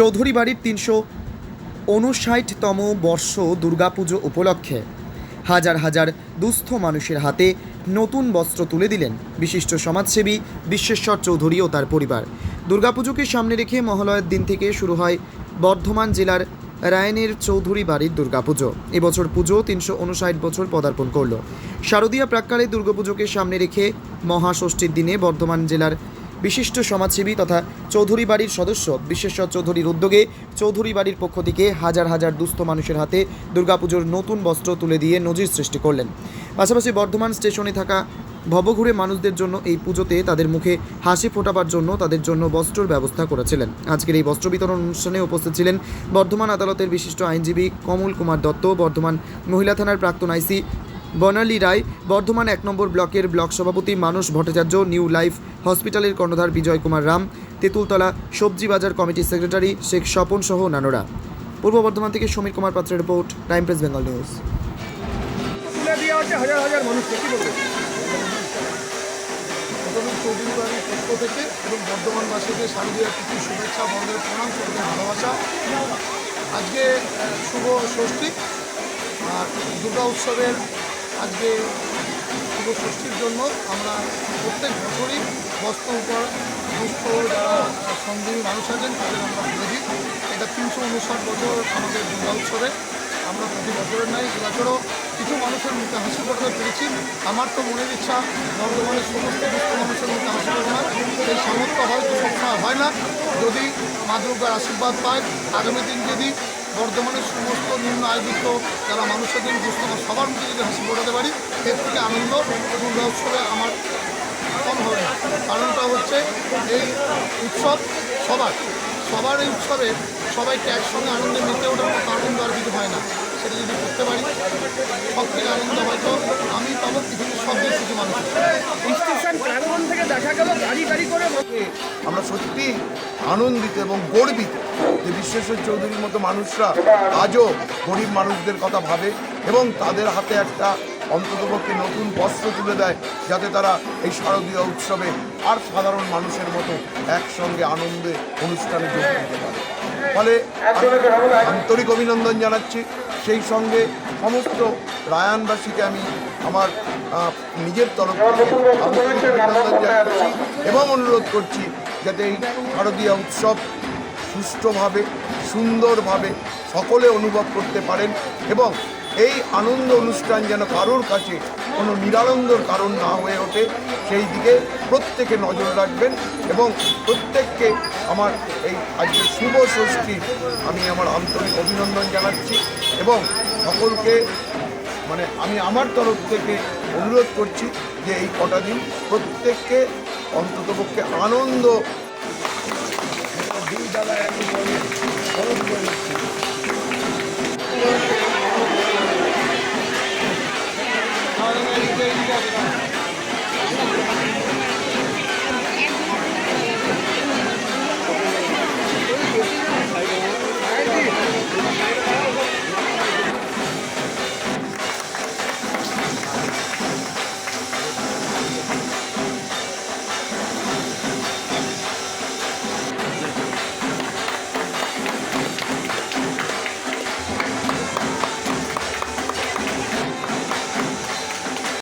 চৌধুরী বাড়ির তিনশো উনষাটতম বর্ষ দুর্গাপুজো উপলক্ষে হাজার হাজার দুস্থ মানুষের হাতে নতুন বস্ত্র তুলে দিলেন বিশিষ্ট সমাজসেবী বিশ্বেশ্বর চৌধুরী ও তার পরিবার। দুর্গাপুজোকে সামনে রেখে মহালয়ের দিন থেকে শুরু হয় বর্ধমান জেলার রায়নের চৌধুরী বাড়ির দুর্গাপুজো। এবছর পুজো তিনশো উনষাট বছর পদার্পণ করল। শারদীয়া প্রাককালে দুর্গাপুজোকে সামনে রেখে মহাষষ্ঠীর দিনে বর্ধমান জেলার বিশিষ্ট সমাজসেবী তথা চৌধুরী বাড়ির সদস্য বিশ্বেশ্বর চৌধুরীর উদ্যোগে চৌধুরী বাড়ির পক্ষ থেকে হাজার হাজার দুস্থ মানুষের হাতে দুর্গাপুজোর নতুন বস্ত্র তুলে দিয়ে নজির সৃষ্টি করলেন। পাশাপাশি বর্ধমান স্টেশনে থাকা ভবঘুরে মানুষদের জন্য এই পুজোতে তাদের মুখে হাসি ফোটাবার জন্য তাদের জন্য বস্ত্রর ব্যবস্থা করেছিলেন। আজকের এই বস্ত্র বিতরণ অনুষ্ঠানে উপস্থিত ছিলেন বর্ধমান আদালতের বিশিষ্ট আইনজীবী কমল কুমার দত্ত, বর্ধমান মহিলা থানার প্রাক্তন আইসি বনালী রায়, বর্ধমান এক নম্বর ব্লকের ব্লক সভাপতি মানস ভট্টাচার্য, নিউ লাইফ হসপিটালের কর্ণধার বিজয় কুমার রাম, তেঁতুলতলা সবজি বাজার কমিটির সেক্রেটারি শেখ স্বপন সহ অন্যান্যরা। পূর্ব বর্ধমান থেকে সমীর কুমার পাত্রের report, time press Bengal news. আজকে শুভ ষষ্ঠী। আর দুর্গা উৎসবের আজকে শুভ ষষ্ঠীর জন্য আমরা প্রত্যেক বছরই বস্ত্র উপর দুস্থ যারা সঙ্গী মানুষ আছেন তাদের আমরা তুলে দিই। এটা তিনশো উনষাট বছর আমাদের দুর্গা উৎসবে। আমরা প্রতি বছরের নাই এবছরও কিছু মানুষের মুখে হাসি ফোটাতে পেরেছি। আমার তো মনের ইচ্ছা বর্ধমানের সমস্ত দুস্থ মানুষের মুখে হাসি ফোটানোর। সেই সামর্থ্য হয়তো সবসময় হয় না। যদি মা দুর্গার আশীর্বাদ পায়, আগামী দিন যদি বর্ধমানের সমস্ত নিম্ন আয়যুক্ত যারা মানুষের দিন দুস্থ মানুষ সবার মুখে যদি হাসি ফোটাতে পারি এর থেকে আনন্দ দুর্গা উৎসবে আমার কম হবে। কারণটা হচ্ছে এই উৎসব সবার সবার এই উৎসবে সবাইকে একসঙ্গে আনন্দে মেতে ওঠার মতো আনন্দ আর কিছু হয় না। সেটা যদি করতে পারি সব থেকে আনন্দ হয়তো আমি পাবো পৃথিবীর সব দেশ কিছু মানুষ থেকে দেখা গেল গাড়ি গাড়ি করে আমরা সত্যি আনন্দিত এবং গর্বিত। যে বিশ্বেশ্বর চৌধুরীর মতো মানুষরা আজও গরিব মানুষদের কথা ভাবে এবং তাদের হাতে একটা অন্ততপক্ষে নতুন বস্ত্র তুলে দেয় যাতে তারা এই শারদীয় উৎসবে আর সাধারণ মানুষের মতো একসঙ্গে আনন্দে অনুষ্ঠানে যোগ দিতে পারে। ফলে আন্তরিক অভিনন্দন জানাচ্ছি। সেই সঙ্গে সমস্ত রায়ানবাসীকে আমি আমার নিজের তরফ থেকে অভিনন্দন জানাচ্ছি এবং অনুরোধ করছি যাতে এই শারদীয় উৎসব সুষ্ঠুভাবে, সুন্দরভাবে সকলে অনুভব করতে পারেন এবং এই আনন্দ অনুষ্ঠান যেন কারোর কাছে কোনো নিরানন্দর কারণ না হয়ে ওঠে, সেই দিকে প্রত্যেকে নজর রাখবেন এবং প্রত্যেককে আমার এই আজকে শুভ ষষ্ঠী আমি আমার আন্তরিক অভিনন্দন জানাচ্ছি এবং সকলকে মানে আমি আমার তরফ থেকে অনুরোধ করছি যে এই কটা দিন প্রত্যেককে অন্ততপক্ষে আনন্দ তারা এখন খরচ করে